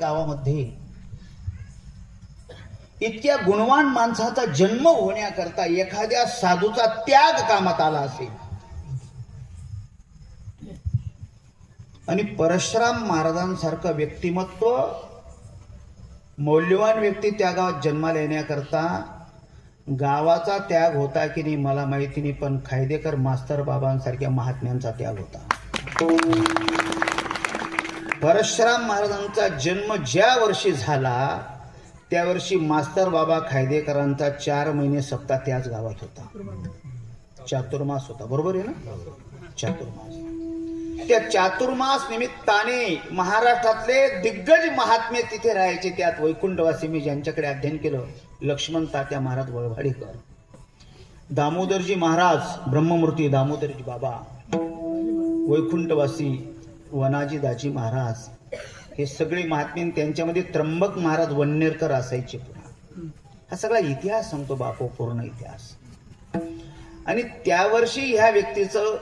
गावामध्ये इतक्या गुणवान माणसाचा जन्म होण्याकरता एखाद्या साधूचा त्याग कामात आला असेल. आणि परशुराम महाराजांसारखं व्यक्तिमत्व मौल्यवान व्यक्ती त्या गावात जन्माला येण्याकरता गावाचा त्याग होता की नाही मला माहिती नाही पण खायदेकर मास्तर बाबांसारख्या महात्म्यांचा त्याग होता. परशुराम महाराजांचा जन्म ज्या वर्षी झाला त्या वर्षी मास्तर बाबा खायदेकरांचा चार महिने सप्ताह त्याच गावात होता. चातुर्मास होता. बरोबर आहे ना? चातुर्मास. त्या चातुर्मास निमित्ताने महाराष्ट्रातले दिग्गज महात्मे तिथे राहायचे. त्यात वैकुंठवासी मी ज्यांच्याकडे अध्ययन केलं लक्ष्मण तात्या महाराज वळवाडीकर. दामोदरजी महाराज ब्रह्ममूर्ती दामोदरजी बाबा. वैकुंठवासी वनाजी दाजी महाराज हे सगळे महात्मे त्यांच्यामध्ये त्र्यंबक महाराज वन्नेरकर असायचे पुन्हा. हा सगळा इतिहास सांगतो बापू पूर्ण इतिहास. आणि त्या वर्षी ह्या व्यक्तीचं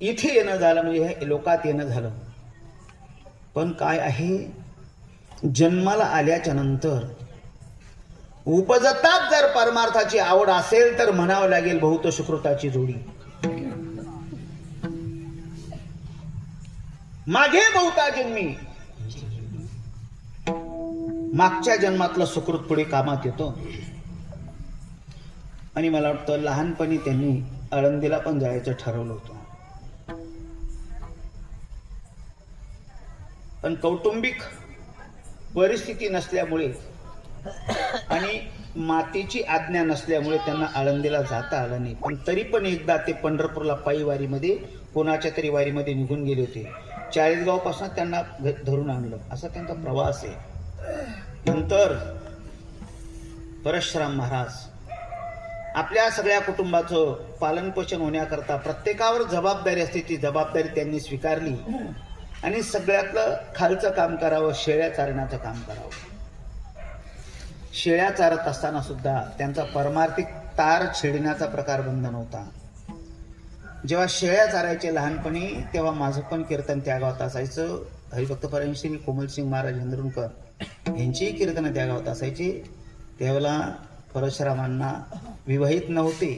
इथे येणं झालं म्हणजे हे लोकात येणं झालं. पण काय आहे? जन्माला आल्याच्यानंतर उपजतात जर परमार्थाची आवड असेल तर म्हणावं लागेल बहुत सुकृताची जोडी. मागे बहुता जन्मी. मागच्या जन्मातला सुकृत पुढे कामात येतो. आणि मला वाटतं लहानपणी त्यांनी आळंदीला पण जायचं ठरवलं होतं. पण कौटुंबिक परिस्थिती नसल्यामुळे आणि मातीची आज्ञा नसल्यामुळे त्यांना आळंदीला जाता आलं नाही. पण तरी पण एकदा ते पंढरपूरला पायी वारीमध्ये कोणाच्या तरी वारीमध्ये निघून गेले होते. चाळीसगावपासून त्यांना धरून आणलं. असा त्यांचा प्रवास आहे. नंतर परशुराम महाराज आपल्या सगळ्या कुटुंबाचं पालनपोषण होण्याकरता प्रत्येकावर जबाबदारी असते. ती जबाबदारी त्यांनी स्वीकारली. आणि सगळ्यातलं खालचं काम करावं शेळ्या चारण्याचं काम करावं. शेळ्या चारत असताना सुद्धा त्यांचा परमार्थिक तार छेडण्याचा प्रकार बंद नव्हता जेव्हा शेळ्या चारायचे लहानपणी तेव्हा माझं पण कीर्तन त्या गावात असायचं. हरिभक्त परमश्री कोमलसिंग महाराज इंद्रुणकर यांचीही कीर्तनं त्या गावात असायची. त्यावेळेला परशुरामांना विवाहित नव्हते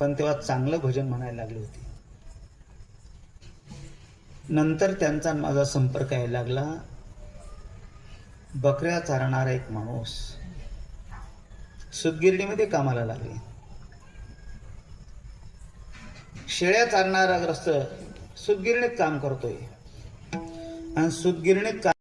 पण तेव्हा चांगलं भजन म्हणायला लागले होते. नंतर त्यांचा माझा संपर्क यायला लागला. बकऱ्या चारणारा एक माणूस सुदगिरणीमध्ये कामाला लागले. शेळ्या चालणारा ग्रस्त सुदगिरणीत काम करतोय. आणि सुदगिरणीत काम